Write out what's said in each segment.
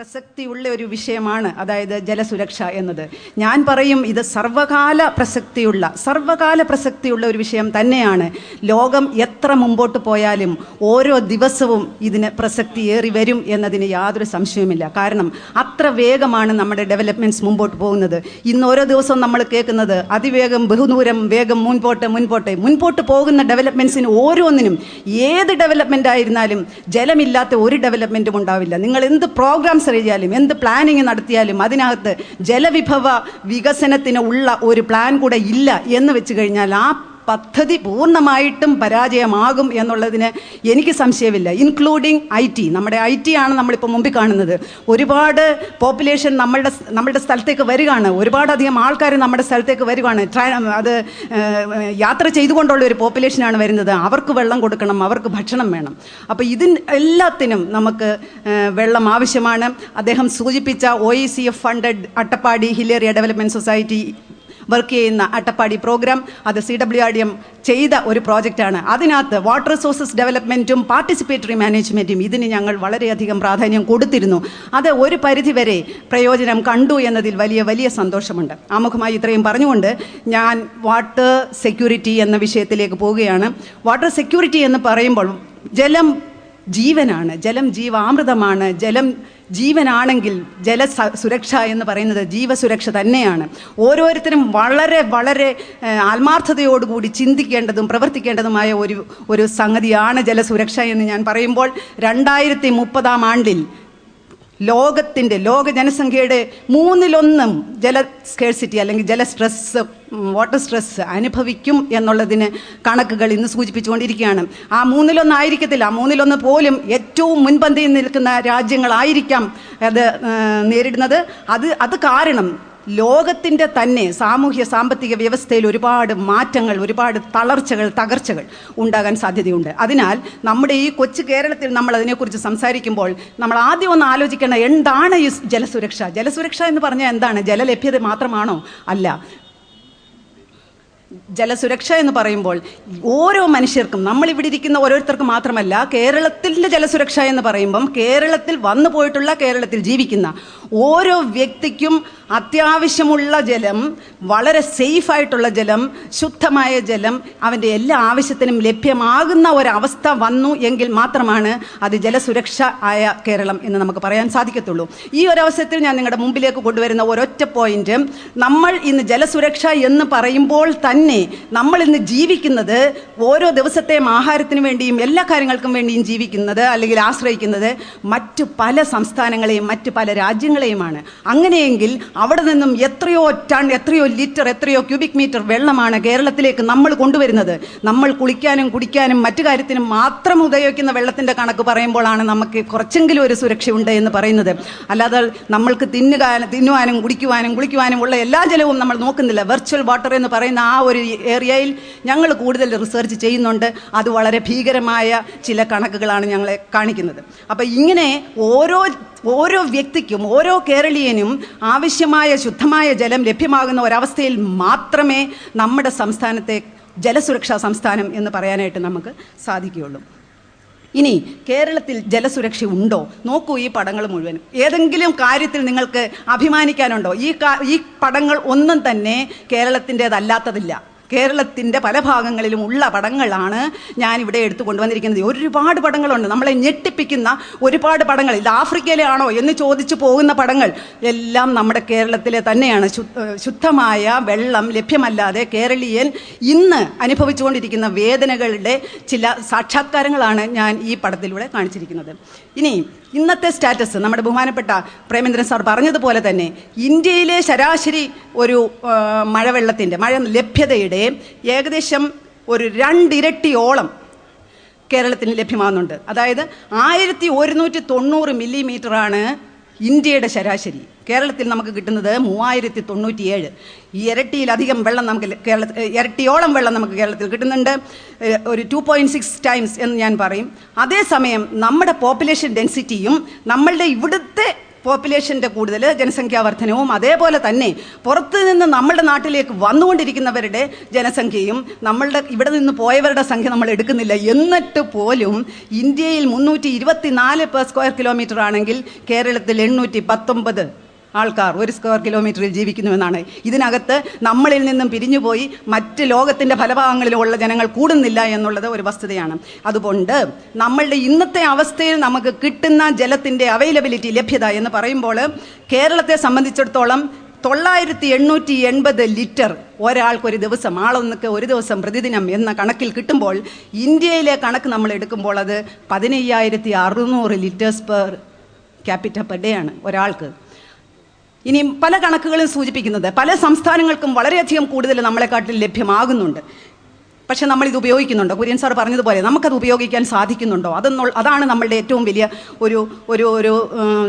പ്രസക്തിയുള്ള ഒരു വിഷയമാണ് അതായത് ജലസുരക്ഷ എന്നത്. ഞാൻ പറയും ഇത് സർവകാല പ്രസക്തിയുള്ള സർവകാല പ്രസക്തിയുള്ള ഒരു വിഷയം തന്നെയാണ്. ലോകം എത്ര മുമ്പോട്ട് പോയാലും ഓരോ ദിവസവും ഇതിന് പ്രസക്തി ഏറി വരും എന്നതിന് യാതൊരു സംശയവുമില്ല. കാരണം അത്ര വേഗമാണ് നമ്മുടെ ഡെവലപ്മെന്റ്സ് മുമ്പോട്ട് പോകുന്നത്. ഇന്ന് ഓരോ ദിവസവും നമ്മൾ കേൾക്കുന്നത് അതിവേഗം ബഹുദൂരം വേഗം മുൻപോട്ട് മുൻപോട്ട്. മുൻപോട്ട് പോകുന്ന ഡെവലപ്മെന്റ്സിന് ഓരോന്നിനും ഏത് ഡെവലപ്മെന്റ് ആയിരുന്നാലും ജലമില്ലാത്ത ഒരു ഡെവലപ്മെന്റും ഉണ്ടാവില്ല. നിങ്ങൾ എന്ത് പ്രോഗ്രാംസ് എഴുതിയാലും എന്ത് പ്ലാനിങ് നടത്തിയാലും അതിനകത്ത് ജലവിഭവ വികസനത്തിന് ഉള്ള ഒരു പ്ലാൻ കൂടെ ഇല്ല എന്ന് വെച്ച് കഴിഞ്ഞാൽ ആ പദ്ധതി പൂർണമായിട്ടും പരാജയമാകും എന്നുള്ളതിന് എനിക്ക് സംശയമില്ല ഇൻക്ലൂഡിങ് ഐ ടി നമ്മുടെ ഐ ടി ആണ് നമ്മളിപ്പോൾ മുമ്പിൽ കാണുന്നത്. ഒരുപാട് പോപ്പുലേഷൻ നമ്മളുടെ നമ്മളുടെ സ്ഥലത്തേക്ക് വരികയാണ്. ഒരുപാടധികം ആൾക്കാർ നമ്മുടെ സ്ഥലത്തേക്ക് വരികയാണ്. അത് യാത്ര ചെയ്തുകൊണ്ടുള്ള ഒരു പോപ്പുലേഷനാണ് വരുന്നത്. അവർക്ക് വെള്ളം കൊടുക്കണം അവർക്ക് ഭക്ഷണം വേണം. അപ്പോൾ ഇതിന് എല്ലാത്തിനും നമുക്ക് വെള്ളം ആവശ്യമാണ്. അദ്ദേഹം സൂചിപ്പിച്ച O E C F funded Attappadi hill area development society work ചെയ്യുന്ന അട്ടപ്പാടി പ്രോഗ്രാം അത് C W R D M ചെയ്ത ഒരു പ്രോജക്റ്റാണ് അതിനകത്ത് വാട്ടർ റിസോഴ്സസ് ഡെവലപ്മെന്റും പാർട്ടിസിപ്പേറ്ററി മാനേജ്മെന്റും ഇതിന് ഞങ്ങൾ വളരെയധികം പ്രാധാന്യം കൊടുത്തിരുന്നു. അത് ഒരു പരിധിവരെ പ്രയോജനം കണ്ടു എന്നതിൽ വലിയ വലിയ സന്തോഷമുണ്ട്. ആമുഖമായി ഇത്രയും പറഞ്ഞുകൊണ്ട് ഞാൻ വാട്ടർ സെക്യൂരിറ്റി എന്ന വിഷയത്തിലേക്ക് പോവുകയാണ്. വാട്ടർ സെക്യൂരിറ്റി എന്ന് പറയുമ്പോൾ ജലം ജീവനാണ്. ജലം ജീവാമൃതമാണ്. ജലം ജീവനാണെങ്കിൽ ജല സുരക്ഷ എന്ന് പറയുന്നത് ജീവസുരക്ഷ തന്നെയാണ്. ഓരോരുത്തരും വളരെ വളരെ ആത്മാർത്ഥതയോടുകൂടി ചിന്തിക്കേണ്ടതും പ്രവർത്തിക്കേണ്ടതുമായ ഒരു ഒരു സംഗതിയാണ് ജലസുരക്ഷ എന്ന് ഞാൻ പറയുമ്പോൾ രണ്ടായിരത്തി മുപ്പതാം ആണ്ടിൽ ലോകത്തിന്റെ ലോക ജനസംഖ്യയുടെ മൂന്നിലൊന്നും ജല സ്കേഴ്സിറ്റി അല്ലെങ്കിൽ ജല സ്ട്രെസ് വാട്ടർ സ്ട്രെസ് അനുഭവിക്കും എന്നുള്ളതിന് കണക്കുകൾ ഇന്ന് സൂചിപ്പിച്ചുകൊണ്ടിരിക്കുകയാണ്. ആ മൂന്നിലൊന്നായിരിക്കത്തില്ല. ആ മൂന്നിലൊന്ന് പോലും ഏറ്റവും മുൻപന്തിയിൽ നിൽക്കുന്ന രാജ്യങ്ങളായിരിക്കാം അത് നേരിടുന്നത്. അത് അത് കാരണം ലോകത്തിന്റെ തന്നെ സാമൂഹ്യ സാമ്പത്തിക വ്യവസ്ഥയിൽ ഒരുപാട് മാറ്റങ്ങൾ ഒരുപാട് തളർച്ചകൾ തകർച്ചകൾ ഉണ്ടാകാൻ സാധ്യതയുണ്ട്. അതിനാൽ നമ്മുടെ ഈ കൊച്ചു കേരളത്തിൽ നമ്മൾ അതിനെക്കുറിച്ച് സംസാരിക്കുമ്പോൾ നമ്മൾ ആദ്യം ഒന്ന് ആലോചിക്കണം എന്താണ് ഈ ജലസുരക്ഷ? ജലസുരക്ഷ എന്ന് പറഞ്ഞാൽ എന്താണ്? ജലലഭ്യത മാത്രമാണോ? അല്ല. ജലസുരക്ഷ എന്ന് പറയുമ്പോൾ ഓരോ മനുഷ്യർക്കും നമ്മൾ ഇവിടെ ഇരിക്കുന്ന ഓരോരുത്തർക്കും മാത്രമല്ല കേരളത്തിന്റെ ജലസുരക്ഷ എന്ന് പറയുമ്പം കേരളത്തിൽ വന്നു പോയിട്ടുള്ള കേരളത്തിൽ ജീവിക്കുന്ന ഓരോ വ്യക്തിക്കും അത്യാവശ്യമുള്ള ജലം വളരെ സേഫായിട്ടുള്ള ജലം ശുദ്ധമായ ജലം അവന്റെ എല്ലാ ആവശ്യത്തിനും ലഭ്യമാകുന്ന ഒരവസ്ഥ വന്നു എങ്കിൽ മാത്രമാണ് അത് ജലസുരക്ഷ ആയ കേരളം എന്ന് നമുക്ക് പറയാൻ സാധിക്കത്തുള്ളൂ. ഈ ഒരവസരത്തിൽ ഞാൻ നിങ്ങളുടെ മുമ്പിലേക്ക് കൊണ്ടുവരുന്ന ഒരൊറ്റ പോയിന്റ് നമ്മൾ ഇന്ന് ജലസുരക്ഷ എന്ന് പറയുമ്പോൾ തന്നെ നമ്മൾ ഇന്ന് ജീവിക്കുന്നത് ഓരോ ദിവസത്തെയും ആഹാരത്തിന് വേണ്ടിയും എല്ലാ കാര്യങ്ങൾക്കും വേണ്ടിയും ജീവിക്കുന്നത് അല്ലെങ്കിൽ ആശ്രയിക്കുന്നത് മറ്റു പല സംസ്ഥാനങ്ങളെയും മറ്റു പല രാജ്യങ്ങളെയുമാണ്. അങ്ങനെയെങ്കിൽ അവിടെ നിന്നും എത്രയോ ടൺ എത്രയോ ലിറ്റർ എത്രയോ ക്യൂബിക് മീറ്റർ വെള്ളമാണ് കേരളത്തിലേക്ക് നമ്മൾ കൊണ്ടുവരുന്നത്. നമ്മൾ കുളിക്കാനും കുടിക്കാനും മറ്റു കാര്യത്തിനും മാത്രം ഉപയോഗിക്കുന്ന വെള്ളത്തിന്റെ കണക്ക് പറയുമ്പോഴാണ് നമുക്ക് കുറച്ചെങ്കിലും ഒരു സുരക്ഷയുണ്ട് എന്ന് പറയുന്നത്. അല്ലാതെ നമ്മൾക്ക് തിന്നുക തിന്നുവാനും കുടിക്കുവാനും കുളിക്കുവാനും ഉള്ള എല്ലാ ജലവും നമ്മൾ നോക്കുന്നില്ല. വെർച്വൽ വാട്ടർ എന്ന് പറയുന്ന ആ ഒരു ഏരിയയിൽ ഞങ്ങൾ കൂടുതൽ റിസർച്ച് ചെയ്യുന്നുണ്ട്. അത് വളരെ ഭീകരമായ ചില കണക്കുകളാണ് ഞങ്ങളെ കാണിക്കുന്നത്. അപ്പോൾ ഇങ്ങനെ ഓരോ ഓരോ വ്യക്തിക്കും ഓരോ കേരളീയനും ആവശ്യമായ ശുദ്ധമായ ജലം ലഭ്യമാകുന്ന ഒരവസ്ഥയിൽ മാത്രമേ നമ്മുടെ സംസ്ഥാനത്തെ ജലസുരക്ഷാ സംസ്ഥാനം എന്ന് പറയാനായിട്ട് നമുക്ക് സാധിക്കുകയുള്ളൂ. ഇനി കേരളത്തിൽ ജലസുരക്ഷ ഉണ്ടോ? നോക്കൂ ഈ പടങ്ങൾ മുഴുവൻ. ഏതെങ്കിലും കാര്യത്തിൽ നിങ്ങൾക്ക് അഭിമാനിക്കാനുണ്ടോ? ഈ ഈ പടങ്ങൾ ഒന്നും തന്നെ കേരളത്തിന്റെതല്ലാത്തതില്ല. കേരളത്തിന്റെ പല ഭാഗങ്ങളിലും ഉള്ള പടങ്ങളാണ് ഞാൻ ഇവിടെ എടുത്തു കൊണ്ടുവന്നിരിക്കുന്നത്. ഒരുപാട് പടങ്ങളുണ്ട്. നമ്മളെ ഞെട്ടിപ്പിക്കുന്ന ഒരുപാട് പടങ്ങൾ. ഇത് ആഫ്രിക്കയിലെ ആണോ എന്ന് ചോദിച്ചു പോകുന്ന പടങ്ങൾ. എല്ലാം നമ്മുടെ കേരളത്തിലെ തന്നെയാണ്. ശുദ്ധമായ വെള്ളം ലഭ്യമല്ലാതെ കേരളീയൻ ഇന്ന് അനുഭവിച്ചുകൊണ്ടിരിക്കുന്ന വേദനകളുടെ ചില സാക്ഷാത്കാരങ്ങളാണ് ഞാൻ ഈ പടത്തിലൂടെ കാണിച്ചിരിക്കുന്നത്. ഇനി ഇന്നത്തെ സ്റ്റാറ്റസ് നമ്മുടെ ബഹുമാനപ്പെട്ട പ്രേമേന്ദ്രൻ സാർ പറഞ്ഞതുപോലെ തന്നെ ഇന്ത്യയിലെ ശരാശരി ഒരു മഴവെള്ളത്തിന്റെ മഴ ലഭ്യതയുടെ ഏകദേശം ഒരു രണ്ടിരട്ടിയോളം കേരളത്തിന് ലഭ്യമാകുന്നുണ്ട്. അതായത് ആയിരത്തി ഒരുന്നൂറ്റി തൊണ്ണൂറ് മില്ലിമീറ്ററാണ് ഇന്ത്യയുടെ ശരാശരി. കേരളത്തിൽ നമുക്ക് കിട്ടുന്നത് മൂവായിരത്തി തൊണ്ണൂറ്റിയേഴ്. ഇരട്ടിയിലധികം വെള്ളം നമുക്ക് കേരള ഇരട്ടിയോളം വെള്ളം നമുക്ക് കേരളത്തിൽ കിട്ടുന്നുണ്ട്. ഒരു ടു പോയിന്റ് സിക്സ് ടൈംസ് എന്ന് ഞാൻ പറയും. അതേസമയം നമ്മുടെ പോപ്പുലേഷൻ ഡെൻസിറ്റിയും നമ്മളുടെ ഇവിടുത്തെ പോപ്പുലേഷന്റെ കൂടുതൽ ജനസംഖ്യാ വർധനവും അതേപോലെ തന്നെ പുറത്ത് നിന്ന് നമ്മളുടെ നാട്ടിലേക്ക് വന്നുകൊണ്ടിരിക്കുന്നവരുടെ ജനസംഖ്യയും നമ്മളുടെ ഇവിടെ നിന്ന് പോയവരുടെ സംഖ്യ നമ്മൾ എടുക്കുന്നില്ല. എന്നിട്ട് പോലും ഇന്ത്യയിൽ മുന്നൂറ്റി ഇരുപത്തി നാല് പെർ സ്ക്വയർ കിലോമീറ്റർ ആണെങ്കിൽ കേരളത്തിൽ എണ്ണൂറ്റി പത്തൊമ്പത് ആൾക്കാർ ഒരു സ്ക്വയർ കിലോമീറ്ററിൽ ജീവിക്കുന്നുവെന്നാണ്. ഇതിനകത്ത് നമ്മളിൽ നിന്നും പിരിഞ്ഞുപോയി മറ്റ് ലോകത്തിന്റെ ഫലഭാഗങ്ങളിലുള്ള ജനങ്ങൾ കൂടുന്നില്ല എന്നുള്ളത് ഒരു വസ്തുതയാണ്. അതുകൊണ്ട് നമ്മളുടെ ഇന്നത്തെ അവസ്ഥയിൽ നമുക്ക് കിട്ടുന്ന ജലത്തിന്റെ അവൈലബിലിറ്റി ലഭ്യത എന്ന് പറയുമ്പോൾ കേരളത്തെ സംബന്ധിച്ചിടത്തോളം തൊള്ളായിരത്തി എണ്ണൂറ്റി എൺപത് ലിറ്റർ ഒരാൾക്കൊരു ദിവസം ആളൊന്നൊക്കെ ഒരു ദിവസം പ്രതിദിനം എന്ന കണക്കിൽ കിട്ടുമ്പോൾ ഇന്ത്യയിലെ കണക്ക് നമ്മൾ എടുക്കുമ്പോൾ അത് പതിനയ്യായിരത്തി അറുന്നൂറ് litres per capita per day ആണ് ഒരാൾക്ക്. ഇനി പല കണക്കുകളും സൂചിപ്പിക്കുന്നത് പല സംസ്ഥാനങ്ങൾക്കും വളരെയധികം കൂടുതൽ നമ്മളെക്കാട്ടിൽ ലഭ്യമാകുന്നുണ്ട്. പക്ഷെ നമ്മൾ ഇത് ഉപയോഗിക്കുന്നുണ്ടോ. കുര്യൻ സാർ പറഞ്ഞതുപോലെ നമുക്കത് ഉപയോഗിക്കാൻ സാധിക്കുന്നുണ്ടോ? അതെന്നുള്ള അതാണ് നമ്മളുടെ ഏറ്റവും വലിയ ഒരു ഒരു ഒരു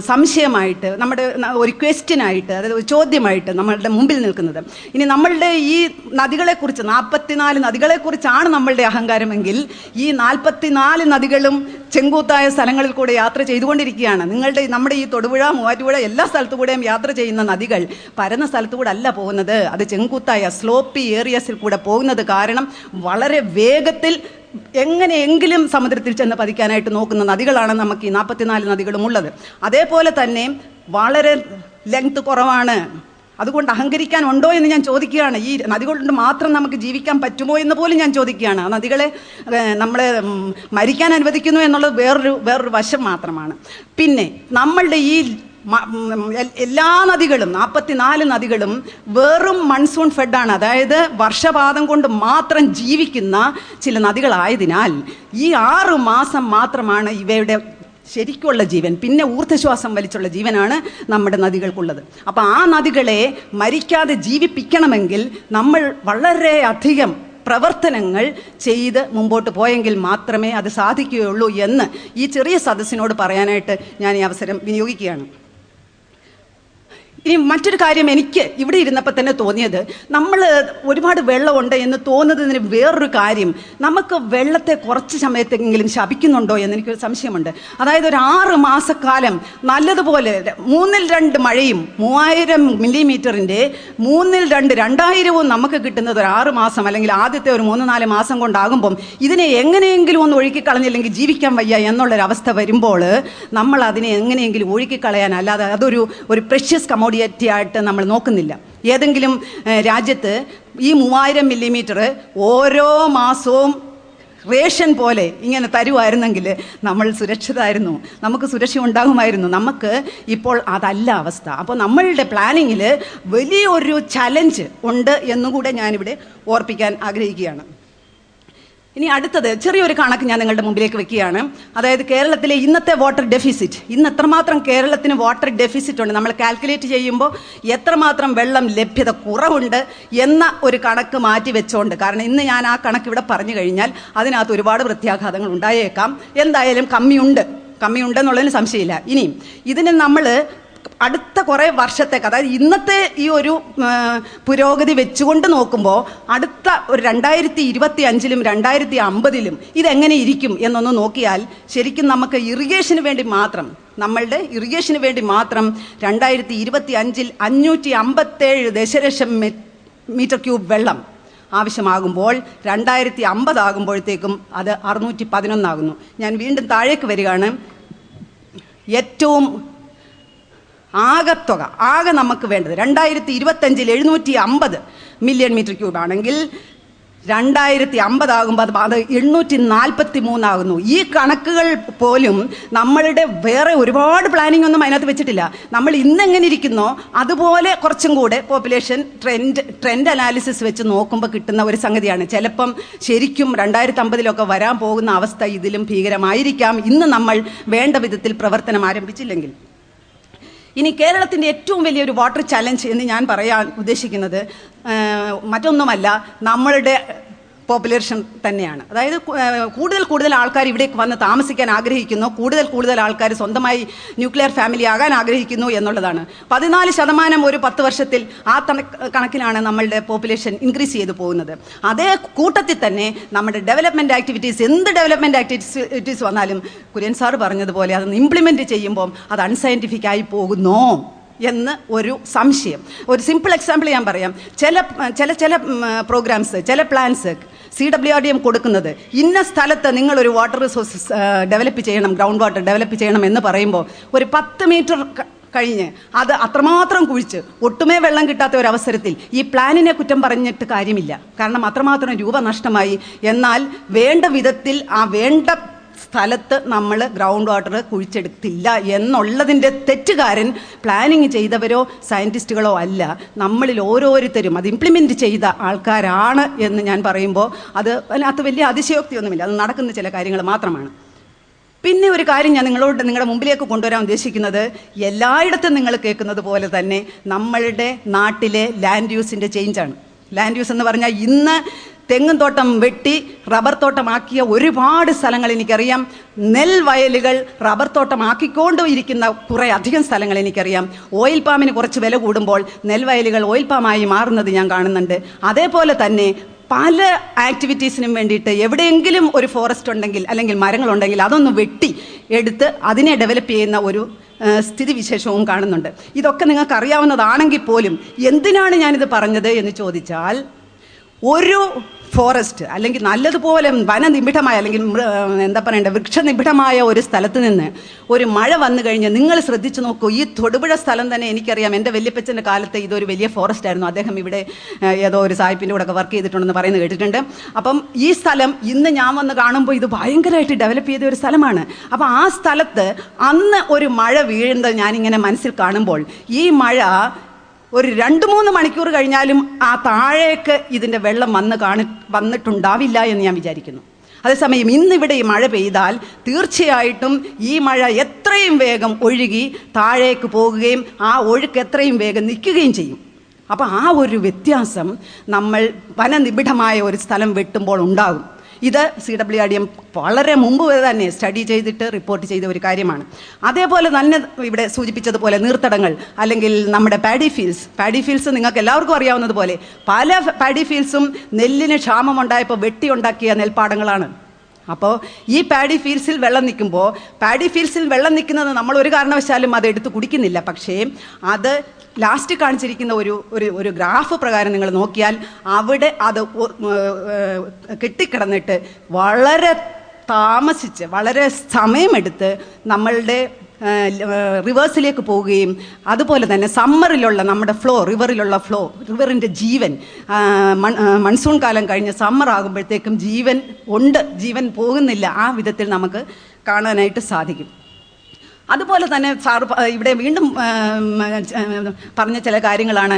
സംശയമായിട്ട് നമ്മുടെ ഒരു ക്വസ്റ്റ്യനായിട്ട് അതായത് ഒരു ചോദ്യമായിട്ട് നമ്മളുടെ മുമ്പിൽ നിൽക്കുന്നത്. ഇനി നമ്മളുടെ ഈ നദികളെക്കുറിച്ച് നാൽപ്പത്തിനാല് നദികളെക്കുറിച്ചാണ് നമ്മളുടെ അഹങ്കാരമെങ്കിൽ ഈ നാൽപ്പത്തിനാല് നദികളും ചെങ്കൂത്തായ സ്ഥലങ്ങളിൽ കൂടെ യാത്ര ചെയ്തുകൊണ്ടിരിക്കുകയാണ്. നിങ്ങളുടെ നമ്മുടെ ഈ തൊടുപുഴ മൂവാറ്റുപുഴ എല്ലാ സ്ഥലത്തു കൂടെയും യാത്ര ചെയ്യുന്ന നദികൾ പരന്ന സ്ഥലത്തു കൂടെ അല്ല പോകുന്നത്. അത് ചെങ്കൂത്തായ സ്ലോപ്പി ഏരിയസിൽ കൂടെ പോകുന്നത് കാരണം വളരെ വേഗത്തിൽ എങ്ങനെയെങ്കിലും സമുദ്രത്തിൽ ചെന്ന് പതിക്കാനായിട്ട് നോക്കുന്ന നദികളാണ് നമുക്ക് ഈ നാൽപ്പത്തിനാല് നദികളും ഉള്ളത് അതേപോലെ തന്നെ വളരെ ലെങ്ത് കുറവാണ്. അതുകൊണ്ട് അഹങ്കരിക്കാൻ ഉണ്ടോ എന്ന് ഞാൻ ചോദിക്കുകയാണ്. ഈ നദികളുണ്ട് മാത്രം നമുക്ക് ജീവിക്കാൻ പറ്റുമോ എന്ന് പോലും ഞാൻ ചോദിക്കുകയാണ്. ആ നദികളെ നമ്മളെ മരിക്കാൻ അനുവദിക്കുന്നു എന്നുള്ളത് വേറൊരു വേറൊരു വശം മാത്രമാണ്. പിന്നെ നമ്മളുടെ ഈ എല്ലാ നദികളും നാൽപ്പത്തിനാല് നദികളും വെറും മൺസൂൺ ഫെഡാണ്. അതായത് വർഷപാതം കൊണ്ട് മാത്രം ജീവിക്കുന്ന ചില നദികളായതിനാൽ ഈ ആറു മാസം മാത്രമാണ് ഇവയുടെ ശരിക്കുള്ള ജീവൻ പിന്നെ ഊർദ്ധശ്വാസം വലിച്ചുള്ള ജീവനാണ് നമ്മുടെ നദികൾക്കുള്ളത്. അപ്പോൾ ആ നദികളെ മരിക്കാതെ ജീവിപ്പിക്കണമെങ്കിൽ നമ്മൾ വളരെ അധികം പ്രവർത്തനങ്ങൾ ചെയ്ത് മുമ്പോട്ട് പോയെങ്കിൽ മാത്രമേ അത് സാധിക്കുകയുള്ളൂ എന്ന് ഈ ചെറിയ സദസ്സിനോട് പറയാനായിട്ട് ഞാൻ ഈ അവസരം വിനിയോഗിക്കുകയാണ്. ഇനി മറ്റൊരു കാര്യം എനിക്ക് ഇവിടെ ഇരുന്നപ്പോൾ തന്നെ തോന്നിയത് നമ്മൾ ഒരുപാട് വെള്ളമുണ്ട് എന്ന് തോന്നുന്നതിന് വേറൊരു കാര്യം നമുക്ക് വെള്ളത്തെ കുറച്ച് സമയത്തെങ്കിലും ശപിക്കുന്നുണ്ടോ എന്ന് എനിക്കൊരു സംശയമുണ്ട്. അതായത് ഒരു ആറ് മാസക്കാലം നല്ലതുപോലെ മൂന്നിൽ രണ്ട് മഴയും മൂവായിരം മില്ലിമീറ്ററിന്റെ മൂന്നിൽ രണ്ട് രണ്ടായിരവും നമുക്ക് കിട്ടുന്നത് ഒരു ആറ് മാസം അല്ലെങ്കിൽ ആദ്യത്തെ ഒരു മൂന്ന് നാല് മാസം കൊണ്ടാകുമ്പം ഇതിനെ എങ്ങനെയെങ്കിലും ഒന്ന് ഒഴുക്കിക്കളഞ്ഞില്ലെങ്കിൽ ജീവിക്കാൻ വയ്യ എന്നുള്ളൊരവസ്ഥ വരുമ്പോൾ നമ്മൾ അതിനെ എങ്ങനെയെങ്കിലും ഒഴുക്കിക്കളയാൻ അല്ലാതെ അതൊരു ഒരു പ്രഷ്യസ് കമോഡിറ്റി ആയിട്ട് നമ്മൾ നോക്കുന്നില്ല. ഏതെങ്കിലും രാജ്യത്ത് ഈ മൂവായിരം മില്ലിമീറ്റർ ഓരോ മാസവും റേഷൻ പോലെ ഇങ്ങനെ തരുമായിരുന്നെങ്കിൽ നമ്മൾ സുരക്ഷിതമായിരുന്നു നമുക്ക് സുരക്ഷ ഉണ്ടാകുമായിരുന്നു. നമുക്ക് ഇപ്പോൾ അതല്ല അവസ്ഥ. അപ്പോൾ നമ്മളുടെ പ്ലാനിങ്ങിൽ വലിയൊരു ചലഞ്ച് ഉണ്ട് എന്നുകൂടെ ഞാനിവിടെ ഓർപ്പിക്കാൻ ആഗ്രഹിക്കുകയാണ്. ഇനി അടുത്തത് ചെറിയൊരു കണക്ക് ഞാൻ നിങ്ങളുടെ മുമ്പിലേക്ക് വെക്കുകയാണ്. അതായത് കേരളത്തിലെ ഇന്നത്തെ വാട്ടർ ഡെഫിസിറ്റ് ഇന്ന് എത്രമാത്രം കേരളത്തിന് വാട്ടർ ഡെഫിസിറ്റ് ഉണ്ട്? നമ്മൾ കാൽക്കുലേറ്റ് ചെയ്യുമ്പോൾ എത്രമാത്രം വെള്ളം ലഭ്യത കുറവുണ്ട് എന്ന ഒരു കണക്ക് മാറ്റി വെച്ചോണ്ട്. കാരണം ഇന്ന് ഞാൻ ആ കണക്ക് ഇവിടെ പറഞ്ഞു കഴിഞ്ഞാൽ അതിനകത്ത് ഒരുപാട് പ്രത്യാഘാതങ്ങൾ ഉണ്ടായേക്കാം. എന്തായാലും കമ്മിയുണ്ട്. കമ്മിയുണ്ടെന്നുള്ളതിന് സംശയമില്ല. ഇനിയും ഇതിന് നമ്മൾ അടുത്ത കുറേ വർഷത്തേക്ക് അതായത് ഇന്നത്തെ ഈ ഒരു പുരോഗതി വെച്ചുകൊണ്ട് നോക്കുമ്പോൾ അടുത്ത ഒരു രണ്ടായിരത്തി ഇരുപത്തി അഞ്ചിലും രണ്ടായിരത്തി അമ്പതിലും ഇതെങ്ങനെ ഇരിക്കും എന്നൊന്ന് നോക്കിയാൽ ശരിക്കും നമുക്ക് ഇറിഗേഷന് വേണ്ടി മാത്രം നമ്മളുടെ ഇറിഗേഷന് വേണ്ടി മാത്രം രണ്ടായിരത്തി ഇരുപത്തി അഞ്ചിൽ അഞ്ഞൂറ്റി അമ്പത്തേഴ് ദശലക്ഷം മീറ്റർ ക്യൂബ് വെള്ളം ആവശ്യമാകുമ്പോൾ രണ്ടായിരത്തി അമ്പതാകുമ്പോഴത്തേക്കും അത് അറുന്നൂറ്റി പതിനൊന്നാകുന്നു ഞാൻ വീണ്ടും താഴേക്ക് വരികയാണ്. ഏറ്റവും ആകത്തുക. ആകെ നമുക്ക് വേണ്ടത് രണ്ടായിരത്തി ഇരുപത്തഞ്ചിൽ എഴുന്നൂറ്റി അമ്പത് മില്യൺ മീറ്റർ ക്യൂബ് ആണെങ്കിൽ രണ്ടായിരത്തി അമ്പതാകുമ്പോൾ അത് എണ്ണൂറ്റി നാൽപ്പത്തി മൂന്നാകുന്നു ഈ കണക്കുകൾ പോലും നമ്മളുടെ വേറെ ഒരുപാട് പ്ലാനിംഗ് ഒന്നും അതിനകത്ത് വെച്ചിട്ടില്ല. നമ്മൾ ഇന്നെങ്ങനെ ഇരിക്കുന്നോ അതുപോലെ കുറച്ചും കൂടെ പോപ്പുലേഷൻ ട്രെൻഡ് ട്രെൻഡ് അനാലിസിസ് വെച്ച് നോക്കുമ്പോൾ കിട്ടുന്ന ഒരു സംഗതിയാണ്. ചിലപ്പം ശരിക്കും രണ്ടായിരത്തി അമ്പതിലൊക്കെ വരാൻ പോകുന്ന അവസ്ഥ ഇതിലും ഭീകരമായിരിക്കാം. ഇന്ന് നമ്മൾ വേണ്ട വിധത്തിൽ പ്രവർത്തനം ആരംഭിച്ചില്ലെങ്കിൽ. ഇനി കേരളത്തിന്റെ ഏറ്റവും വലിയൊരു വാട്ടർ ചലഞ്ച് എന്ന് ഞാൻ പറയാൻ ഉദ്ദേശിക്കുന്നത് മറ്റൊന്നുമല്ല നമ്മളുടെ പോപ്പുലേഷൻ തന്നെയാണ്. അതായത് കൂടുതൽ കൂടുതൽ ആൾക്കാർ ഇവിടേക്ക് വന്ന് താമസിക്കാൻ ആഗ്രഹിക്കുന്നു. കൂടുതൽ കൂടുതൽ ആൾക്കാർ സ്വന്തമായി ന്യൂക്ലിയർ ഫാമിലി ആകാൻ ആഗ്രഹിക്കുന്നു എന്നുള്ളതാണ്. പതിനാല് ശതമാനം ഒരു പത്ത് വർഷത്തിൽ ആ കണക്കിലാണ് നമ്മളുടെ പോപ്പുലേഷൻ ഇൻക്രീസ് ചെയ്തു പോകുന്നത്. അതേ കൂട്ടത്തിൽ തന്നെ നമ്മുടെ ഡെവലപ്മെന്റ് ആക്ടിവിറ്റീസ് എന്ത് ഡെവലപ്മെന്റ് ആക്ടിവിറ്റീസ് വന്നാലും കുര്യൻ സാർ പറഞ്ഞതുപോലെ അതൊന്ന് ഇംപ്ലിമെന്റ് ചെയ്യുമ്പോൾ അത് അൺസയന്റിഫിക് ആയി പോകുന്നോ? എന്ന് ഒരു സംശയം. ഒരു സിമ്പിൾ എക്സാമ്പിൾ ഞാൻ പറയാം. ചില ചില ചില പ്രോഗ്രാംസ് ചില plans C W R D M കൊടുക്കുന്നത് ഇന്ന സ്ഥലത്ത് നിങ്ങളൊരു വാട്ടർ റിസോഴ്സസ് ഡെവലപ്പ് ചെയ്യണം ഗ്രൗണ്ട് വാട്ടർ ഡെവലപ്പ് ചെയ്യണം എന്ന് പറയുമ്പോൾ ഒരു പത്ത് മീറ്റർ കഴിഞ്ഞ് അത് അത്രമാത്രം കുഴിച്ച് ഒട്ടുമേ വെള്ളം കിട്ടാത്ത ഒരു അവസരത്തിൽ ഈ പ്ലാനിനെ കുറ്റം പറഞ്ഞിട്ട് കാര്യമില്ല. കാരണം അത്രമാത്രം രൂപ നഷ്ടമായി. എന്നാൽ വേണ്ട വിധത്തിൽ ആ വേണ്ട സ്ഥലത്ത് നമ്മൾ ഗ്രൗണ്ട് വാട്ടർ കുഴിച്ചെടുത്തില്ല എന്നുള്ളതിന്റെ തെറ്റുകാരൻ പ്ലാനിങ് ചെയ്തവരോ സയന്റിസ്റ്റുകളോ അല്ല. നമ്മളിൽ ഓരോരുത്തരും അത് ഇംപ്ലിമെന്റ് ചെയ്ത ആൾക്കാരാണ് എന്ന് ഞാൻ പറയുമ്പോൾ അത് അതിനകത്ത് വലിയ അതിശയോക്തിയൊന്നുമില്ല. അത് നടക്കുന്ന ചില കാര്യങ്ങൾ മാത്രമാണ്. പിന്നെ ഒരു കാര്യം ഞാൻ നിങ്ങളോട് നിങ്ങളുടെ മുമ്പിലേക്ക് കൊണ്ടുവരാൻ ഉദ്ദേശിക്കുന്നത് എല്ലായിടത്തും നിങ്ങൾ കേൾക്കുന്നത് പോലെ തന്നെ നമ്മളുടെ നാട്ടിലെ ലാൻഡ് യൂസിന്റെ ചേഞ്ചാണ് ലാൻഡ് യൂസ് എന്ന് പറഞ്ഞാൽ ഇന്ന് തെങ്ങും തോട്ടം വെട്ടി റബ്ബർ തോട്ടമാക്കിയ ഒരുപാട് സ്ഥലങ്ങൾ എനിക്കറിയാം. നെൽവയലുകൾ റബ്ബർ തോട്ടമാക്കിക്കൊണ്ടും ഇരിക്കുന്ന കുറേ അധികം സ്ഥലങ്ങൾ എനിക്കറിയാം. ഓയിൽ പാമിന് കുറച്ച് വില കൂടുമ്പോൾ നെൽവയലുകൾ ഓയിൽ പാമായി മാറുന്നത് ഞാൻ കാണുന്നുണ്ട്. അതേപോലെ തന്നെ പല ആക്ടിവിറ്റീസിനും വേണ്ടിയിട്ട് എവിടെയെങ്കിലും ഒരു ഫോറസ്റ്റ് ഉണ്ടെങ്കിൽ അല്ലെങ്കിൽ മരങ്ങളുണ്ടെങ്കിൽ അതൊന്ന് വെട്ടി എടുത്ത് അതിനെ ഡെവലപ്പ് ചെയ്യുന്ന ഒരു സ്ഥിതിവിശേഷവും കാണുന്നുണ്ട്. ഇതൊക്കെ നിങ്ങൾക്ക് അറിയാവുന്നതാണെങ്കിൽ പോലും എന്തിനാണ് ഞാനിത് പറഞ്ഞത് എന്ന് ചോദിച്ചാൽ ഒരു ഫോറസ്റ്റ് അല്ലെങ്കിൽ നല്ലതുപോലെ വനനിബിഡമായ അല്ലെങ്കിൽ എന്താ പറയണ്ടേ വൃക്ഷനിബിഡമായ ഒരു സ്ഥലത്ത് നിന്ന് ഒരു മഴ വന്നു കഴിഞ്ഞാൽ നിങ്ങൾ ശ്രദ്ധിച്ചു നോക്കൂ ഈ തൊടുപുഴ സ്ഥലം തന്നെ എനിക്കറിയാം. എന്റെ വല്യപ്പച്ചന്റെ കാലത്ത് ഇതൊരു വലിയ ഫോറസ്റ്റ് ആയിരുന്നു. അദ്ദേഹം ഇവിടെ ഏതോ ഒരു സാഹിബിന്റെ കൂടെ വർക്ക് ചെയ്തിട്ടുണ്ടെന്ന് പറയുന്നത് കേട്ടിട്ടുണ്ട്. അപ്പം ഈ സ്ഥലം ഇന്ന് ഞാൻ വന്ന് കാണുമ്പോൾ ഇത് ഭയങ്കരമായിട്ട് ഡെവലപ്പ് ചെയ്ത ഒരു സ്ഥലമാണ്. അപ്പോൾ ആ സ്ഥലത്ത് അന്ന് ഒരു മഴ വീഴുന്നത് ഞാനിങ്ങനെ മനസ്സിൽ കാണുമ്പോൾ ഈ മഴ ഒരു രണ്ട് മൂന്ന് മണിക്കൂർ കഴിഞ്ഞാലും ആ താഴേക്ക് ഇതിന്റെ വെള്ളം വന്ന് കാണി വന്നിട്ടുണ്ടാവില്ല എന്ന് ഞാൻ വിചാരിക്കുന്നു. അതേസമയം ഇന്നിവിടെ ഈ മഴ പെയ്താൽ തീർച്ചയായിട്ടും ഈ മഴ എത്രയും വേഗം ഒഴുകി താഴേക്ക് പോകുകയും ആ ഒഴുക്ക് എത്രയും വേഗം നിൽക്കുകയും ചെയ്യും. അപ്പോൾ ആ ഒരു വ്യത്യാസം നമ്മൾ വനനിബിഡമായ ഒരു സ്ഥലം വെട്ടുമ്പോൾ ഉണ്ടാകും. ഇത് C W R D M വളരെ മുമ്പ് തന്നെ സ്റ്റഡി ചെയ്തിട്ട് റിപ്പോർട്ട് ചെയ്ത ഒരു കാര്യമാണ്. അതേപോലെ തന്നെ ഇവിടെ സൂചിപ്പിച്ചതുപോലെ നീർത്തടങ്ങൾ അല്ലെങ്കിൽ നമ്മുടെ പാഡി ഫീൽസ് പാഡി ഫീൽസ് നിങ്ങൾക്ക് എല്ലാവർക്കും അറിയാവുന്നതുപോലെ പല പാഡി ഫീൽസും നെല്ലിന് ക്ഷാമം ഉണ്ടായപ്പോൾ വെട്ടി നെൽപ്പാടങ്ങളാണ്. അപ്പോൾ ഈ പാഡി ഫീൽസിൽ വെള്ളം നിൽക്കുമ്പോൾ പാഡി ഫീൽസിൽ വെള്ളം നിൽക്കുന്നത് നമ്മൾ ഒരു കാരണവശാലും അത് എടുത്ത് കുടിക്കുന്നില്ല. പക്ഷേ അത് ലാസ്റ്റ് കാണിച്ചിരിക്കുന്ന ഒരു ഒരു ഒരു ഗ്രാഫ് പ്രകാരം നിങ്ങൾ നോക്കിയാൽ അവിടെ അത് കെട്ടിക്കിടന്നിട്ട് വളരെ താമസിച്ച് വളരെ സമയമെടുത്ത് നമ്മളുടെ റിവേഴ്സിലേക്ക് പോവുകയും അതുപോലെ തന്നെ സമ്മറിലുള്ള നമ്മുടെ ഫ്ലോ റിവറിലുള്ള ഫ്ലോ റിവറിന്റെ ജീവൻ മൺ- മൺസൂൺ കാലം കഴിഞ്ഞ് സമ്മർ ആകുമ്പോഴത്തേക്കും ജീവൻ ഉണ്ട് ജീവൻ പോകുന്നില്ല ആ വിധത്തിൽ നമുക്ക് കാണാനായിട്ട് സാധിക്കും. അതുപോലെ തന്നെ സാർ ഇവിടെ വീണ്ടും പറഞ്ഞ ചില കാര്യങ്ങളാണ്.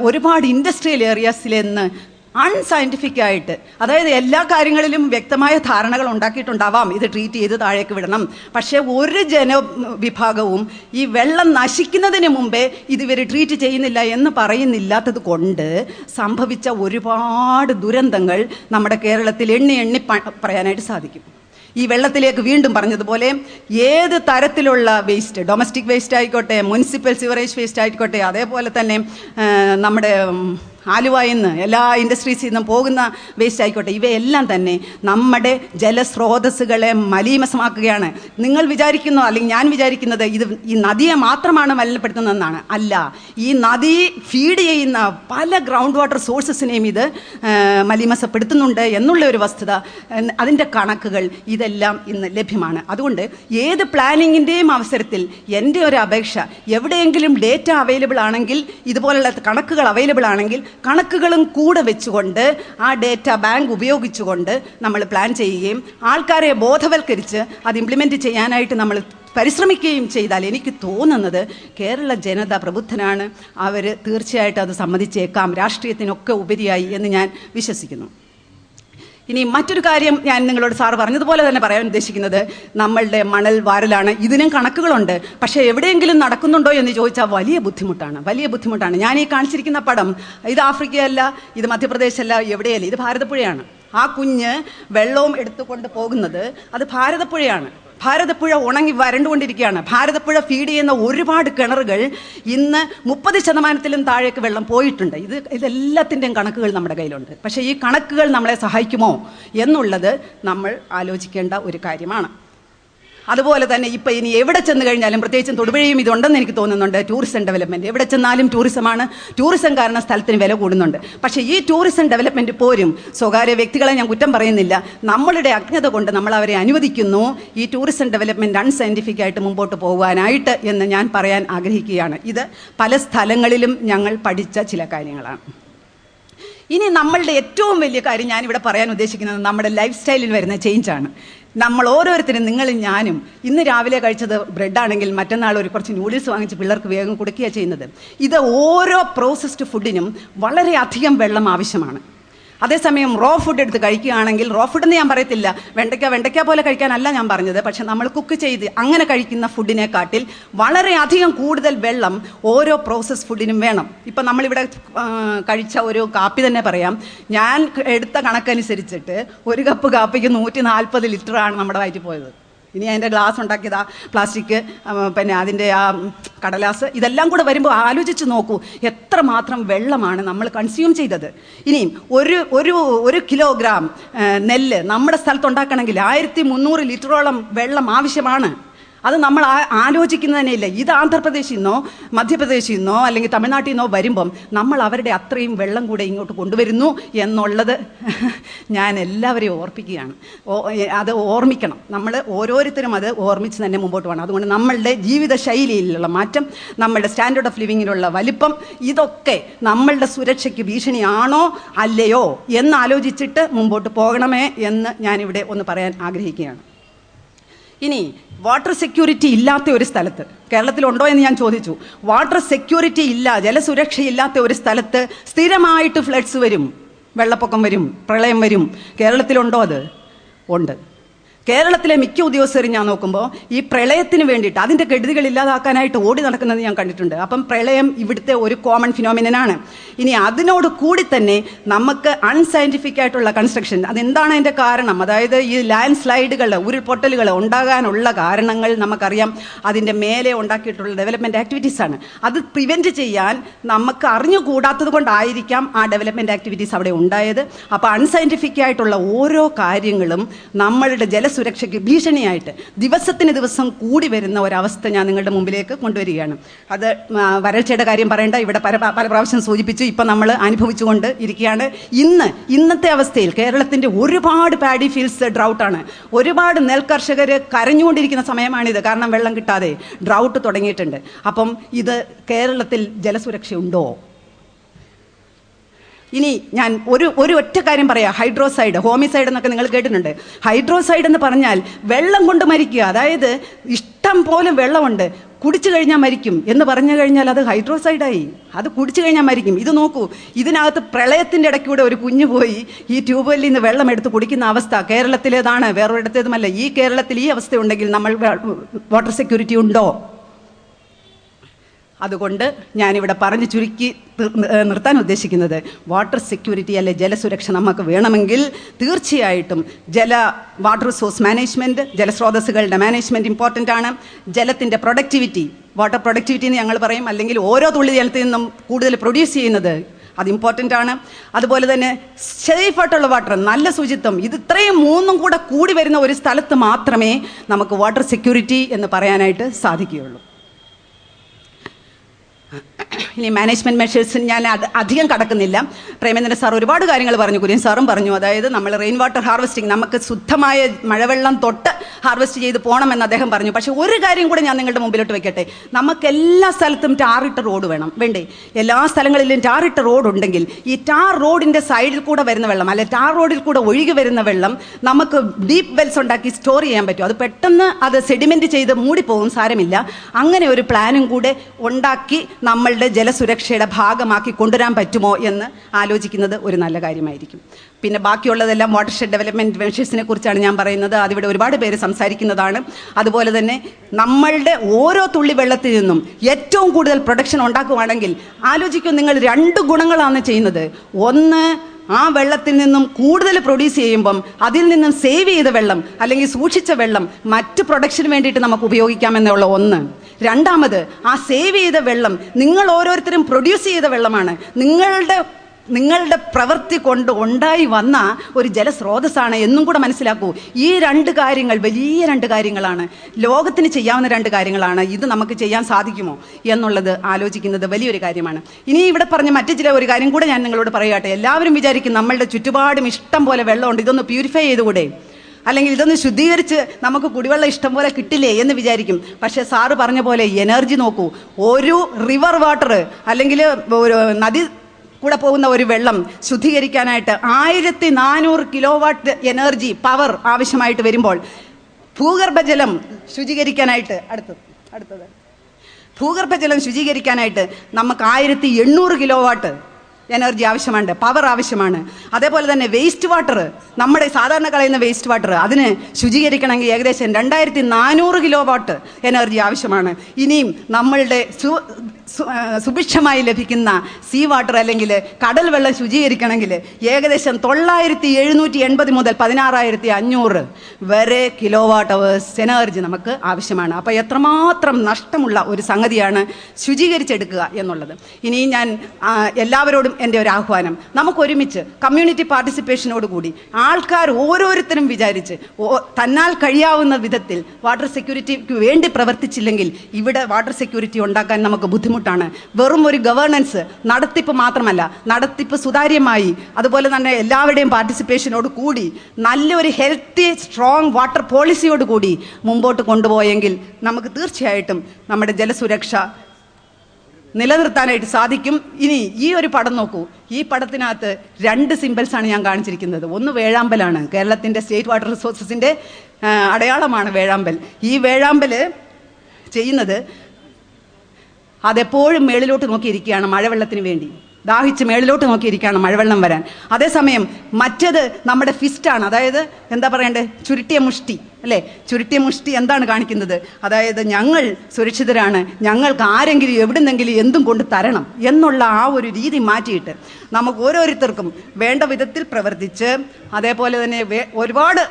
ഒരുപാട് ഇൻഡസ്ട്രിയൽ ഏരിയാസിൽ നിന്ന് അൺസയന്റിഫിക് ആയിട്ട് അതായത് എല്ലാ കാര്യങ്ങളിലും വ്യക്തമായ ധാരണകൾ ഉണ്ടാക്കിയിട്ടുണ്ടാവാം. ഇത് ട്രീറ്റ് ചെയ്ത് താഴേക്ക് വിടണം. പക്ഷേ ഒരു ജനവിഭാഗവും ഈ വെള്ളം നശിക്കുന്നതിന് മുമ്പേ ഇത് ഇവർ ട്രീറ്റ് ചെയ്യുന്നില്ല എന്ന് പറയുന്നില്ലാത്തത് കൊണ്ട് സംഭവിച്ച ഒരുപാട് ദുരന്തങ്ങൾ നമ്മുടെ കേരളത്തിൽ എണ്ണി എണ്ണി പറയാനായിട്ട് സാധിക്കും. ഈ വെള്ളത്തിലേക്ക് വീണ്ടും പറഞ്ഞതുപോലെ ഏത് തരത്തിലുള്ള വേസ്റ്റ് ഡൊമസ്റ്റിക് വേസ്റ്റ് ആയിക്കോട്ടെ മുനിസിപ്പൽ സിവറേജ് വേസ്റ്റ് ആയിക്കോട്ടെ അതേപോലെ തന്നെ നമ്മുടെ ആലുവയിൽ നിന്ന് എല്ലാ ഇൻഡസ്ട്രീസിൽ നിന്നും പോകുന്ന വേസ്റ്റ് ആയിക്കോട്ടെ ഇവയെല്ലാം തന്നെ നമ്മുടെ ജലസ്രോതസ്സുകളെ മലീമസമാക്കുകയാണ്. നിങ്ങൾ വിചാരിക്കുന്നു അല്ലെങ്കിൽ ഞാൻ വിചാരിക്കുന്നത് ഇത് ഈ നദിയെ മാത്രമാണ് മലിനപ്പെടുത്തുന്നതെന്നാണ് അല്ല ഈ നദി ഫീഡ് ചെയ്യുന്ന പല ഗ്രൗണ്ട് വാട്ടർ സോഴ്സസിനെയും ഇത് മലീമസപ്പെടുത്തുന്നുണ്ട് എന്നുള്ള ഒരു വസ്തുത അതിന്റെ കണക്കുകൾ ഇതെല്ലാം ഇന്ന് ലഭ്യമാണ്. അതുകൊണ്ട് ഏത് പ്ലാനിങ്ങിന്റെയും അവസരത്തിൽ എന്റെ ഒരു അപേക്ഷ എവിടെയെങ്കിലും ഡേറ്റ അവൈലബിൾ ആണെങ്കിൽ ഇതുപോലുള്ള കണക്കുകൾ അവൈലബിൾ ആണെങ്കിൽ കണക്കുകളും കൂടെ വെച്ചുകൊണ്ട് ആ ഡേറ്റ ബാങ്ക് ഉപയോഗിച്ചുകൊണ്ട് നമ്മൾ പ്ലാൻ ചെയ്യുകയും ആൾക്കാരെ ബോധവൽക്കരിച്ച് അത് ഇംപ്ലിമെന്റ് ചെയ്യാനായിട്ട് നമ്മൾ പരിശ്രമിക്കുകയും ചെയ്താൽ എനിക്ക് തോന്നുന്നത് കേരള ജനത പ്രബുദ്ധനാണ്. അവർ തീർച്ചയായിട്ടും അത് സമ്മതിച്ചേക്കാം. രാഷ്ട്രീയത്തിനൊക്കെ ഉപരിയായി എന്ന് ഞാൻ വിശ്വസിക്കുന്നു. ഇനി മറ്റൊരു കാര്യം ഞാൻ നിങ്ങളോട് സാറ് പറഞ്ഞതുപോലെ തന്നെ പറയാൻ ഉദ്ദേശിക്കുന്നത് നമ്മളുടെ മണൽ വാരലാണ്. ഇതിനും കണക്കുകളുണ്ട്. പക്ഷേ എവിടെയെങ്കിലും നടക്കുന്നുണ്ടോ എന്ന് ചോദിച്ചാൽ വലിയ ബുദ്ധിമുട്ടാണ്. വലിയ ബുദ്ധിമുട്ടാണ്. ഞാൻ ഈ കാണിച്ചിരിക്കുന്ന പടം ഇത് ആഫ്രിക്കയല്ല ഇത് മധ്യപ്രദേശല്ല എവിടെയല്ല ഇത് ഭാരതപ്പുഴയാണ്. ആ കുഞ്ഞ് വെള്ളവും എടുത്തുകൊണ്ട് പോകുന്നത് അത് ഭാരതപ്പുഴയാണ്. ഭാരതപ്പുഴ ഉണങ്ങി വരണ്ടുകൊണ്ടിരിക്കുകയാണ്. ഭാരതപ്പുഴ ഫീഡ് ചെയ്യുന്ന ഒരുപാട് കിണറുകൾ ഇന്ന് മുപ്പത് ശതമാനത്തിലും താഴേക്ക് വെള്ളം പോയിട്ടുണ്ട്. ഇത് ഇതെല്ലാത്തിന്റെയും കണക്കുകൾ നമ്മുടെ കയ്യിലുണ്ട്. പക്ഷേ ഈ കണക്കുകൾ നമ്മളെ സഹായിക്കുമോ എന്നുള്ളത് നമ്മൾ ആലോചിക്കേണ്ട ഒരു കാര്യമാണ്. അതുപോലെ തന്നെ ഇപ്പം ഇനി എവിടെ ചെന്ന് കഴിഞ്ഞാലും പ്രത്യേകിച്ചും തൊടുപുഴയും ഇതുണ്ടെന്ന് എനിക്ക് തോന്നുന്നുണ്ട് ടൂറിസം ഡെവലപ്മെന്റ് എവിടെ ചെന്നാലും ടൂറിസമാണ് ടൂറിസം കാരണം സ്ഥലത്തിന് വില കൂടുന്നുണ്ട്. പക്ഷേ ഈ ടൂറിസം ഡെവലപ്മെന്റ് പോരും സ്വകാര്യ വ്യക്തികളെ ഞാൻ കുറ്റം പറയുന്നില്ല. നമ്മളുടെ അജ്ഞത കൊണ്ട് നമ്മൾ അവരെ അനുവദിക്കുന്നു. ഈ ടൂറിസം ഡെവലപ്മെന്റ് അൺസയന്റിഫിക് ആയിട്ട് മുമ്പോട്ട് പോകാനായിട്ട് എന്ന് ഞാൻ പറയാൻ ആഗ്രഹിക്കുകയാണ്. ഇത് പല സ്ഥലങ്ങളിലും ഞങ്ങൾ പഠിച്ച ചില കാര്യങ്ങളാണ്. ഇനി നമ്മളുടെ ഏറ്റവും വലിയ കാര്യം ഞാനിവിടെ പറയാൻ ഉദ്ദേശിക്കുന്നത് നമ്മുടെ ലൈഫ് സ്റ്റൈലിൽ വരുന്ന ചേഞ്ചാണ് നമ്മൾ ഓരോരുത്തരും നിങ്ങളും ഞാനും ഇന്ന് രാവിലെ കഴിച്ചത് ബ്രെഡാണെങ്കിൽ മറ്റന്നാൾ ഒരു കുറച്ച് നൂഡിൽസ് വാങ്ങിച്ച് പിള്ളേർക്ക് വേഗം കൊടുക്കുകയാണ് ചെയ്യുന്നത്. ഇത് ഓരോ പ്രോസസ്ഡ് ഫുഡിനും വളരെയധികം വെള്ളം ആവശ്യമാണ്. അതേസമയം റോ ഫുഡ് എടുത്ത് കഴിക്കുകയാണെങ്കിൽ റോ ഫുഡ് എന്ന് ഞാൻ പറയത്തില്ല. വെണ്ടയ്ക്ക വെണ്ടയ്ക്ക പോലെ കഴിക്കാനല്ല ഞാൻ പറഞ്ഞത്. പക്ഷെ നമ്മൾ കുക്ക് ചെയ്ത് അങ്ങനെ കഴിക്കുന്ന ഫുഡിനെക്കാട്ടിൽ വളരെയധികം കൂടുതൽ വെള്ളം ഓരോ പ്രോസസ് ഫുഡിനും വേണം. ഇപ്പം നമ്മളിവിടെ കഴിച്ച ഒരു കാപ്പി തന്നെ പറയാം. ഞാൻ എടുത്ത കണക്കനുസരിച്ചിട്ട് ഒരു കപ്പ് കാപ്പിക്ക് നൂറ്റി നാൽപ്പത് ലിറ്ററാണ് നമ്മുടെ വയറ്റിൽ പോയത്. ഇനി അതിന്റെ ഗ്ലാസ് ഉണ്ടാക്കിയതാ പ്ലാസ്റ്റിക് പിന്നെ അതിന്റെ ആ കടലാസ് ഇതെല്ലാം കൂടെ വരുമ്പോൾ ആലോചിച്ച് നോക്കൂ എത്ര മാത്രം വെള്ളമാണ് നമ്മൾ കൺസ്യൂം ചെയ്തത്. ഇനിയും ഒരു ഒരു ഒരു കിലോഗ്രാം നെല്ല് നമ്മുടെ സ്ഥലത്ത് ഉണ്ടാക്കണമെങ്കിൽ ആയിരത്തി മുന്നൂറ് ലിറ്ററോളം വെള്ളം ആവശ്യമാണ്. അത് നമ്മൾ ആലോചിക്കുന്നത് ഇല്ല. ഇത് ആന്ധ്രാപ്രദേശിൽ നിന്നോ മധ്യപ്രദേശിൽ നിന്നോ അല്ലെങ്കിൽ തമിഴ്നാട്ടിൽ നിന്നോ വരുമ്പം നമ്മൾ അവരുടെ അത്രയും വെള്ളം കൂടെ ഇങ്ങോട്ട് കൊണ്ടുവരുന്നു എന്നുള്ളത് ഞാൻ എല്ലാവരെയും ഓർപ്പിക്കുകയാണ്. അത് ഓർമ്മിക്കണം. നമ്മൾ ഓരോരുത്തരും അത് ഓർമ്മിച്ച് തന്നെ മുമ്പോട്ട് പോകണം. അതുകൊണ്ട് നമ്മളുടെ ജീവിത ശൈലിയിലുള്ള മാറ്റം നമ്മളുടെ സ്റ്റാൻഡേർഡ് ഓഫ് ലിവിങ്ങിലുള്ള വലിപ്പം ഇതൊക്കെ നമ്മളുടെ സുരക്ഷയ്ക്ക് ഭീഷണിയാണോ അല്ലയോ എന്ന് ആലോചിച്ചിട്ട് മുമ്പോട്ട് പോകണമേ എന്ന് ഞാനിവിടെ ഒന്ന് പറയാൻ ആഗ്രഹിക്കുകയാണ്. ഇനി വാട്ടർ സെക്യൂരിറ്റി ഇല്ലാത്ത ഒരു സ്ഥലത്ത് കേരളത്തിലുണ്ടോ എന്ന് ഞാൻ ചോദിച്ചു. വാട്ടർ സെക്യൂരിറ്റി ഇല്ല ജലസുരക്ഷയില്ലാത്ത ഒരു സ്ഥലത്ത് സ്ഥിരമായിട്ട് ഫ്ലഡ്സ് വരും വെള്ളപ്പൊക്കം വരും പ്രളയം വരും. കേരളത്തിലുണ്ടോ അത്? ഉണ്ട്. കേരളത്തിലെ മിക്ക ഉദ്യോഗസ്ഥരും ഞാൻ നോക്കുമ്പോൾ ഈ പ്രളയത്തിന് വേണ്ടിയിട്ട് അതിന്റെ കെടുതികൾ ഇല്ലാതാക്കാനായിട്ട് ഓടി നടക്കുന്നത് ഞാൻ കണ്ടിട്ടുണ്ട്. അപ്പം പ്രളയം ഇവിടുത്തെ ഒരു കോമൺ ഫിനോമിനനാണ് ഇനി അതിനോട് കൂടി തന്നെ നമുക്ക് അൺസയന്റിഫിക് ആയിട്ടുള്ള കൺസ്ട്രക്ഷൻ അതെന്താണ് അതിന്റെ കാരണം? അതായത് ഈ ലാൻഡ് സ്ലൈഡുകൾ ഉരുൾപൊട്ടലുകൾ ഉണ്ടാകാനുള്ള കാരണങ്ങൾ നമുക്കറിയാം. അതിന്റെ മേലെ ഉണ്ടാക്കിയിട്ടുള്ള ഡെവലപ്മെന്റ് ആക്ടിവിറ്റീസ് ആണ്. അത് പ്രിവെന്റ് ചെയ്യാൻ നമുക്ക് അറിഞ്ഞുകൂടാത്തത് കൊണ്ടായിരിക്കാം ആ ഡെവലപ്മെന്റ് ആക്ടിവിറ്റീസ് അവിടെ ഉണ്ടായത്. അപ്പോൾ അൺസയന്റിഫിക് ആയിട്ടുള്ള ഓരോ കാര്യങ്ങളും നമ്മളുടെ ജലസുരക്ഷയ്ക്ക് ഭീഷണിയായിട്ട് ദിവസത്തിന് ദിവസം കൂടി വരുന്ന ഒരവസ്ഥ ഞാൻ നിങ്ങളുടെ മുമ്പിലേക്ക് കൊണ്ടുവരികയാണ്. അത് വരൾച്ചയുടെ കാര്യം പറയേണ്ട. ഇവിടെ പല പല പ്രാവശ്യം സൂചിപ്പിച്ചു. ഇപ്പം നമ്മൾ അനുഭവിച്ചുകൊണ്ട് ഇരിക്കുകയാണ്. ഇന്ന് ഇന്നത്തെ അവസ്ഥയിൽ കേരളത്തിന്റെ ഒരുപാട് പാഡി ഫീൽഡ്സ് ഡ്രൗട്ടാണ്. ഒരുപാട് നെൽകർഷകർ കരഞ്ഞുകൊണ്ടിരിക്കുന്ന സമയമാണിത്. കാരണം വെള്ളം കിട്ടാതെ ഡ്രൗട്ട് തുടങ്ങിയിട്ടുണ്ട്. അപ്പം ഇത് കേരളത്തിൽ ജലസുരക്ഷയുണ്ടോ? ഇനി ഞാൻ ഒരു ഒരു ഒറ്റ കാര്യം പറയാം. ഹൈഡ്രോസൈഡ് ഹോമിസൈഡ് എന്നൊക്കെ നിങ്ങൾ കേട്ടിട്ടുണ്ട്. ഹൈഡ്രോസൈഡ് എന്ന് പറഞ്ഞാൽ വെള്ളം കൊണ്ട് മരിക്കുക. അതായത് ഇഷ്ടം പോലെ വെള്ളമുണ്ട്. കുടിച്ചു കഴിഞ്ഞാൽ മരിക്കും എന്ന് പറഞ്ഞു കഴിഞ്ഞാൽ അത് ഹൈഡ്രോസൈഡായി. അത് കുടിച്ചു കഴിഞ്ഞാൽ മരിക്കും. ഇത് നോക്കൂ. ഇതിനകത്ത് പ്രളയത്തിന്റെ ഇടയ്ക്കൂടെ ഒരു കുഞ്ഞു പോയി ഈ ട്യൂബ്വെല്ലിൽ നിന്ന് വെള്ളം എടുത്ത് കുടിക്കുന്ന അവസ്ഥ കേരളത്തിലേതാണ്. വേറൊരിടത്തേതുമല്ല. ഈ കേരളത്തിൽ ഈ അവസ്ഥ ഉണ്ടെങ്കിൽ നമ്മൾ വാട്ടർ സെക്യൂരിറ്റി ഉണ്ടോ? അതുകൊണ്ട് ഞാനിവിടെ പറഞ്ഞ് ചുരുക്കി നിർത്താൻ ഉദ്ദേശിക്കുന്നത് വാട്ടർ സെക്യൂരിറ്റി അല്ലെ ജലസുരക്ഷ നമുക്ക് വേണമെങ്കിൽ തീർച്ചയായിട്ടും ജല വാട്ടർ റിസോഴ്സ് മാനേജ്മെന്റ് ജലസ്രോതസ്സുകളുടെ മാനേജ്മെന്റ് ഇമ്പോർട്ടന്റ് ആണ്. ജലത്തിന്റെ പ്രൊഡക്ടിവിറ്റി വാട്ടർ പ്രൊഡക്ടിവിറ്റി എന്ന് ഞങ്ങൾ പറയും. അല്ലെങ്കിൽ ഓരോ തുള്ളി ജലത്തിൽ നിന്നും കൂടുതൽ പ്രൊഡ്യൂസ് ചെയ്യുന്നത് അത് ഇമ്പോർട്ടന്റ് ആണ്. അതുപോലെ തന്നെ സേഫ് ആയിട്ടുള്ള വാട്ടർ നല്ല ശുചിത്വം. ഇത് ഇത്രയും മൂന്നും കൂടെ കൂടി വരുന്ന ഒരു സ്ഥലത്ത് മാത്രമേ നമുക്ക് വാട്ടർ സെക്യൂരിറ്റി എന്ന് പറയാനായിട്ട് സാധിക്കുകയുള്ളൂ. ഇനി മാനേജ്മെന്റ് മെഷേഴ്സിന് ഞാൻ അധികം കടക്കുന്നില്ല. പ്രേമേന്ദ്രൻ സാർ ഒരുപാട് കാര്യങ്ങൾ പറഞ്ഞു കുര്യൻ സാറും പറഞ്ഞു. അതായത് നമ്മൾ റെയിൻ വാട്ടർ ഹാർവെസ്റ്റിംഗ് നമുക്ക് ശുദ്ധമായ മഴവെള്ളം തൊട്ട് ഹാർവെസ്റ്റ് ചെയ്ത് പോകണമെന്ന് അദ്ദേഹം പറഞ്ഞു. പക്ഷേ ഒരു കാര്യം കൂടെ ഞാൻ നിങ്ങളുടെ മുമ്പിലോട്ട് വെക്കട്ടെ. നമുക്ക് എല്ലാ സ്ഥലത്തും ടാറിട്ട റോഡ് വേണം. വേണ്ടേ? എല്ലാ സ്ഥലങ്ങളിലും ടാറിട്ട റോഡ് ഉണ്ടെങ്കിൽ ഈ ടാർ റോഡിന്റെ സൈഡിൽ കൂടെ വരുന്ന വെള്ളം അല്ലെ ടാർ റോഡിൽ കൂടെ ഒഴുകി വരുന്ന വെള്ളം നമുക്ക് ഡീപ്പ് വെൽസ് ഉണ്ടാക്കി സ്റ്റോർ ചെയ്യാൻ പറ്റും. അത് പെട്ടെന്ന് അത് സെഡിമെന്റ് ചെയ്ത് മൂടിപ്പോകും സാരമില്ല. അങ്ങനെ ഒരു പ്ലാനും കൂടെ ഉണ്ടാക്കി നമ്മളുടെ ജലസുരക്ഷയുടെ ഭാഗമാക്കി കൊണ്ടുവരാൻ പറ്റുമോ എന്ന് ആലോചിക്കുന്നത് ഒരു നല്ല കാര്യമായിരിക്കും. പിന്നെ ബാക്കിയുള്ളതെല്ലാം വാട്ടർഷെഡ് ഡെവലപ്മെന്റ് മെഷേഴ്സിനെ കുറിച്ചാണ് ഞാൻ പറയുന്നത്. അതിവിടെ ഒരുപാട് പേര് സംസാരിക്കുന്നതാണ്. അതുപോലെ തന്നെ നമ്മളുടെ ഓരോ തുള്ളി വെള്ളത്തിൽ നിന്നും ഏറ്റവും കൂടുതൽ പ്രൊഡക്ഷൻ ഉണ്ടാക്കുവാണെങ്കിൽ ആലോചിക്കും നിങ്ങൾ രണ്ട് ഗുണങ്ങളാണ് ചെയ്യുന്നത്. ഒന്ന് ആ വെള്ളത്തിൽ നിന്നും കൂടുതൽ പ്രൊഡ്യൂസ് ചെയ്യുമ്പം അതിൽ നിന്നും സേവ് ചെയ്ത വെള്ളം അല്ലെങ്കിൽ സൂക്ഷിച്ച വെള്ളം മറ്റ് പ്രൊഡക്ഷന് വേണ്ടിയിട്ട് നമുക്ക് ഉപയോഗിക്കാമെന്നുള്ള ഒന്ന്. രണ്ടാമത് ആ സേവ് ചെയ്ത വെള്ളം നിങ്ങൾ ഓരോരുത്തരും പ്രൊഡ്യൂസ് ചെയ്ത വെള്ളമാണ്. നിങ്ങളുടെ നിങ്ങളുടെ പ്രവൃത്തി കൊണ്ട് ഉണ്ടായി വന്ന ഒരു ജലസ്രോതസ്സാണ് എന്നും കൂടെ മനസ്സിലാക്കൂ. ഈ രണ്ട് കാര്യങ്ങൾ വലിയ രണ്ട് കാര്യങ്ങളാണ്. ലോകത്തിന് ചെയ്യാവുന്ന രണ്ട് കാര്യങ്ങളാണ്. ഇത് നമുക്ക് ചെയ്യാൻ സാധിക്കുമോ എന്നുള്ളത് ആലോചിക്കുന്നത് വലിയൊരു കാര്യമാണ്. ഇനി ഇവിടെ പറഞ്ഞ മറ്റു ചില ഒരു കാര്യം കൂടെ ഞാൻ നിങ്ങളോട് പറയട്ടെ എല്ലാവരും വിചാരിക്കും നമ്മളുടെ ചുറ്റുപാടും ഇഷ്ടം പോലെ വെള്ളമുണ്ട്. ഇതൊന്ന് പ്യൂരിഫൈ ചെയ്തുകൂടെ? അല്ലെങ്കിൽ ഇതൊന്ന് ശുദ്ധീകരിച്ച് നമുക്ക് കുടിവെള്ളം ഇഷ്ടം പോലെ കിട്ടില്ലേ എന്ന് വിചാരിക്കും. പക്ഷേ സാറ് പറഞ്ഞ പോലെ എനർജി നോക്കൂ. ഒരു റിവർ വാട്ടർ അല്ലെങ്കിൽ ഒരു നദി കൂടെ പോകുന്ന ഒരു വെള്ളം ശുദ്ധീകരിക്കാനായിട്ട് ആയിരത്തി നാനൂറ് കിലോ വാട്ട് എനർജി പവർ ആവശ്യമായിട്ട് വരുമ്പോൾ ഭൂഗർഭജലം ശുചീകരിക്കാനായിട്ട് അടുത്തത് അടുത്തത്. ഭൂഗർഭജലം ശുചീകരിക്കാനായിട്ട് നമുക്ക് ആയിരത്തി എണ്ണൂറ് കിലോ വാട്ട് എനർജി ആവശ്യമാണ് പവർ ആവശ്യമാണ്. അതേപോലെ തന്നെ വേസ്റ്റ് വാട്ടർ നമ്മുടെ സാധാരണ കളയുന്ന വേസ്റ്റ് വാട്ടർ അതിന് ശുചീകരിക്കണമെങ്കിൽ ഏകദേശം രണ്ടായിരത്തി നാനൂറ് കിലോ വാട്ട് എനർജി ആവശ്യമാണ്. ഇനിയും നമ്മളുടെ സുഭിക്ഷമായി ലഭിക്കുന്ന സീ വാട്ടർ അല്ലെങ്കിൽ കടൽ വെള്ളം ശുചീകരിക്കണമെങ്കിൽ ഏകദേശം തൊള്ളായിരത്തി എഴുന്നൂറ്റി എൺപത് മുതൽ പതിനാറായിരത്തി അഞ്ഞൂറ് വരെ കിലോ വാട്ട് അവേഴ്സ് എനർജി നമുക്ക് ആവശ്യമാണ്. അപ്പോൾ എത്രമാത്രം നഷ്ടമുള്ള ഒരു സംഗതിയാണ് ശുചീകരിച്ചെടുക്കുക എന്നുള്ളത്. ഇനി ഞാൻ എല്ലാവരോടും എന്റെ ഒരു ആഹ്വാനം. നമുക്കൊരുമിച്ച് കമ്മ്യൂണിറ്റി പാർട്ടിസിപ്പേഷനോട് കൂടി ആൾക്കാർ ഓരോരുത്തരും വിചാരിച്ച് തന്നാൽ കഴിയാവുന്ന വിധത്തിൽ വാട്ടർ സെക്യൂരിറ്റിക്ക് വേണ്ടി പ്രവർത്തിച്ചില്ലെങ്കിൽ ഇവിടെ വാട്ടർ സെക്യൂരിറ്റി ഉണ്ടാക്കാൻ നമുക്ക് ബുദ്ധിമുട്ടാണ്. വെറും ഒരു ഗവേണൻസ് നടത്തിപ്പ് മാത്രമല്ല നടത്തിപ്പ് സുതാര്യമായി അതുപോലെ തന്നെ എല്ലാവരുടെയും പാർട്ടിസിപ്പേഷനോട് കൂടി നല്ലൊരു ഹെൽത്തി സ്ട്രോങ് വാട്ടർ പോളിസിയോട് കൂടി മുമ്പോട്ട് കൊണ്ടുപോയെങ്കിൽ നമുക്ക് തീർച്ചയായിട്ടും നമ്മുടെ ജലസുരക്ഷ നിലനിർത്താനായിട്ട് സാധിക്കും. ഇനി ഈ ഒരു പടം നോക്കൂ. ഈ പടത്തിനകത്ത് രണ്ട് സിമ്പിൾസാണ് ഞാൻ കാണിച്ചിരിക്കുന്നത്. ഒന്ന് വേഴാമ്പലാണ്. കേരളത്തിന്റെ സ്റ്റേറ്റ് വാട്ടർ റിസോഴ്സസിന്റെ അടയാളമാണ് വേഴാമ്പൽ. ഈ വേഴാമ്പൽ ചെയ്യുന്നത് അതെപ്പോഴും മേളിലോട്ട് നോക്കിയിരിക്കുകയാണ് മഴവെള്ളത്തിന് വേണ്ടി. ദാഹിച്ച് മേളിലോട്ട് നോക്കിയിരിക്കുകയാണ് മഴവെള്ളം വരാൻ. അതേസമയം മറ്റേത് നമ്മുടെ ഫിസ്റ്റാണ്. അതായത് എന്താ പറയണ്ടേ? ചുരുട്ടിയ മുഷ്ടി അല്ലേ? ചുരുട്ടിയ മുഷ്ടി എന്താണ് കാണിക്കുന്നത്? അതായത് ഞങ്ങൾ സുരക്ഷിതരാണ്. ഞങ്ങൾക്ക് ആരെങ്കിലും എവിടുന്നെങ്കിലും എന്തും കൊണ്ട് തരണം എന്നുള്ള ആ ഒരു രീതി മാറ്റിയിട്ട് നമുക്ക് ഓരോരുത്തർക്കും വേണ്ട വിധത്തിൽ പ്രവർത്തിച്ച് അതേപോലെ തന്നെ ഒരുപാട്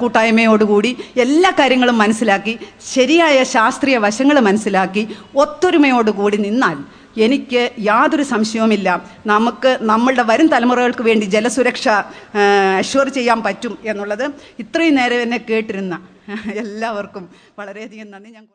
കൂട്ടായ്മയോടുകൂടി എല്ലാ കാര്യങ്ങളും മനസ്സിലാക്കി ശരിയായ ശാസ്ത്രീയ വശങ്ങൾ മനസ്സിലാക്കി ഒത്തൊരുമയോടുകൂടി നിന്നാൽ എനിക്ക് യാതൊരു സംശയവുമില്ല. നമുക്ക് നമ്മളുടെ വരും തലമുറകൾക്ക് വേണ്ടി ജലസുരക്ഷ അഷ്വർ ചെയ്യാൻ പറ്റും എന്നുള്ളത് ഇത്രയും നേരം എന്നെ കേട്ടിരുന്ന. എല്ലാവർക്കും വളരെയധികം നന്ദി. ഞാൻ